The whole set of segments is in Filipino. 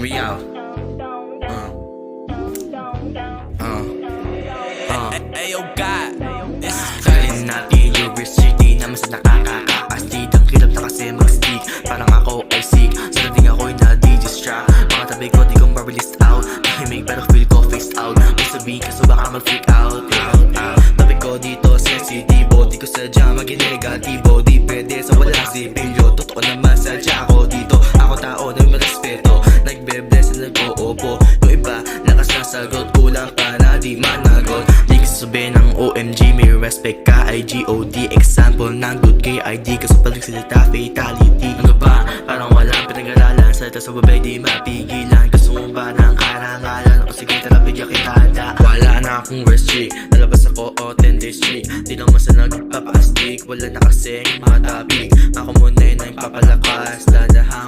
me out. Uh. Uh. Uh. Ayo God, this is Sagalin natin yung city naman sa nakakakaastig Ang hirap na kasi mag-stick Parang ako ay sick Sa dating ako'y na-distract Mga tabi ko di kong barbalist out Tahimik pero feel ko faced out May sabihin ka so baka mag-freak out out, out. Tabi ko dito nag-oopo Yung iba lakas na sagot Kulang ka na di managot. Di ka sasabihin ng OMG May respect ka IGOD Example ng good KID Kaso pag nagsalita fatality. Ang ba? Parang walang pinag-aralan Salita sa babay di mapigilan. Gusto mo ba ng karangalan? O sige tara bigyan kita handa Wala na akong restrict Nalabas ako o 10 district Di lang masa nagpapastig Wala na kasi mga topic Ako muna yun ang papalakas Dadahang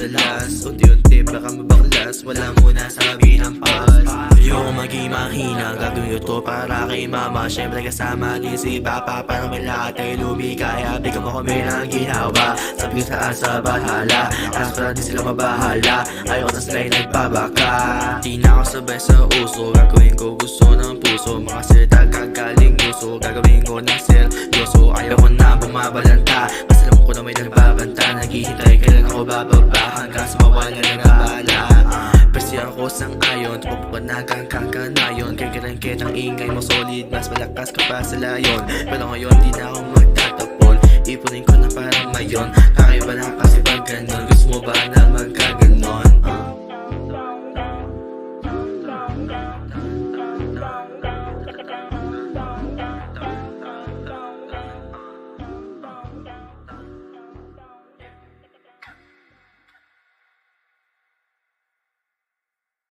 huwag madadalas Unti-unti baka mabaklas. Wala muna sabi ng pas Ayoko maging mahina Gagawin ko to para kay mama. Siyempre kasama din si papa Para may lahat ay lubi. Kaya bigyan mo kami ng ginawa. Sabi ko sa bahala. Alas para di sila mabahala. Ayoko na sila'y nagpabaka Di na ako sabay sa uso. Gagawin ko gusto ng puso. Mga salita gagaling uso. Gagawin nagbabanta Naghihintay kailan ako bababa Hanggang sa mawala ng abala Pwede ako sang ayon Tumapunagang kakanayon Kaya karangkit ang ingay mo solid Mas malakas ka pa sa layon. Pero ngayon di na ako magtatapon. Ipunin ko na parang mayon